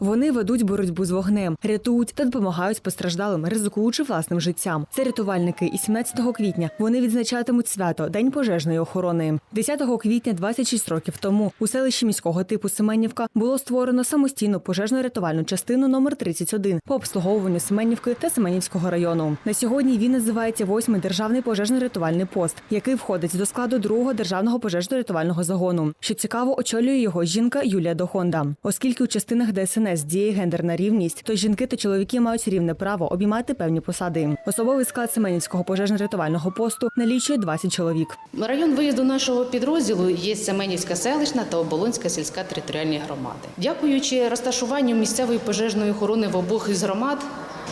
Вони ведуть боротьбу з вогнем, рятують та допомагають постраждалим, ризикуючи власним життям. Це рятувальники. І 17 квітня вони відзначатимуть свято День пожежної охорони. 10 квітня, 26 років тому, у селищі міського типу Семенівка було створено самостійну пожежно-рятувальну частину номер 31 по обслуговуванню Семенівки та Семенівського району. На сьогодні він називається восьмий державний пожежно-рятувальний пост, який входить до складу другого державного пожежно-рятувального загону. Що цікаво, очолює його жінка Юлія Дохонда. Оскільки у частинах ДСНС діє гендерна рівність, то жінки та чоловіки мають рівне право обіймати певні посади. Особовий склад Семенівського пожежно-рятувального посту налічує 20 чоловік. Район виїзду нашого підрозділу є Семенівська селищна та Оболонська сільська територіальні громади. Дякуючи розташуванню місцевої пожежної охорони в обох із громад.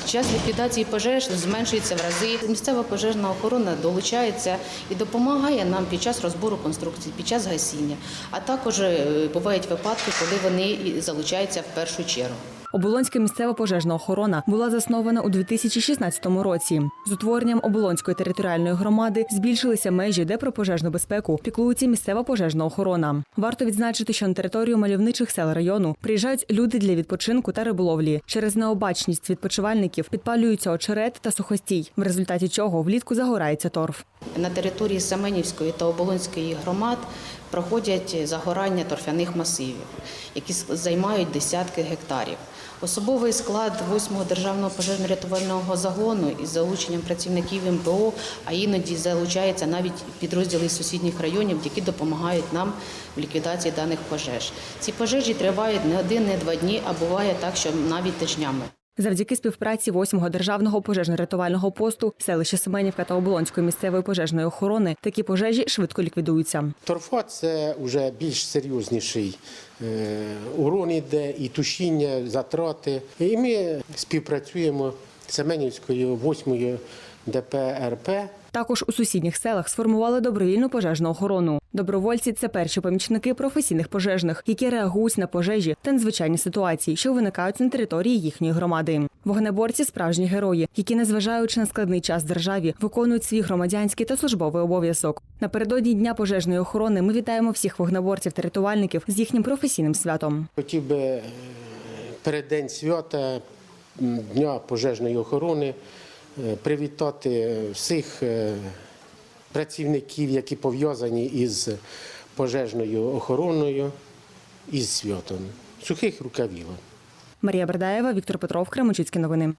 Час ліквідації пожеж зменшується в рази. Місцева пожежна охорона долучається і допомагає нам під час розбору конструкцій, під час гасіння. А також е, бувають випадки, коли вони залучаються в першу чергу. Оболонська місцева пожежна охорона була заснована у 2016 році. З утворенням оболонської територіальної громади збільшилися межі, де про пожежну безпеку піклується місцева пожежна охорона. Варто відзначити, що на територію мальовничих сел району приїжджають люди для відпочинку та риболовлі. Через необачність відпочивальників підпалюються очерет та сухостій, в результаті чого влітку загорається торф. На території Семенівської та Оболонської громад проходять загорання торфяних масивів, які займають десятки гектарів. Особовий склад 8-го державного пожежно-рятувального загону із залученням працівників МПО, а іноді залучаються навіть підрозділи з сусідніх районів, які допомагають нам в ліквідації даних пожеж. Ці пожежі тривають не один, не два дні, а буває так, що навіть тижнями. Завдяки співпраці 8-го державного пожежно-рятувального посту селища Семенівка та Оболонської місцевої пожежної охорони такі пожежі швидко ліквідуються. Торфа це вже більш серйозніший е, урон іде, і тушіння, затрати. І ми співпрацюємо з Семенівською 8 ДПРП. Також у сусідніх селах сформували добровільну пожежну охорону. Добровольці це перші помічники професійних пожежних, які реагують на пожежі та надзвичайні ситуації, що виникають на території їхньої громади. Вогнеборці справжні герої, які, незважаючи на складний час державі, виконують свій громадянський та службовий обов'язок. Напередодні дня пожежної охорони ми вітаємо всіх вогнеборців та рятувальників з їхнім професійним святом. Хотів би е, перед День свята Дня пожежної охорони е, привітати всіх е, працівників, які пов'язані із пожежною охороною, із святом. Сухих рукавів. Марія Бердаєва, Віктор Петров, Кременчуцькі новини.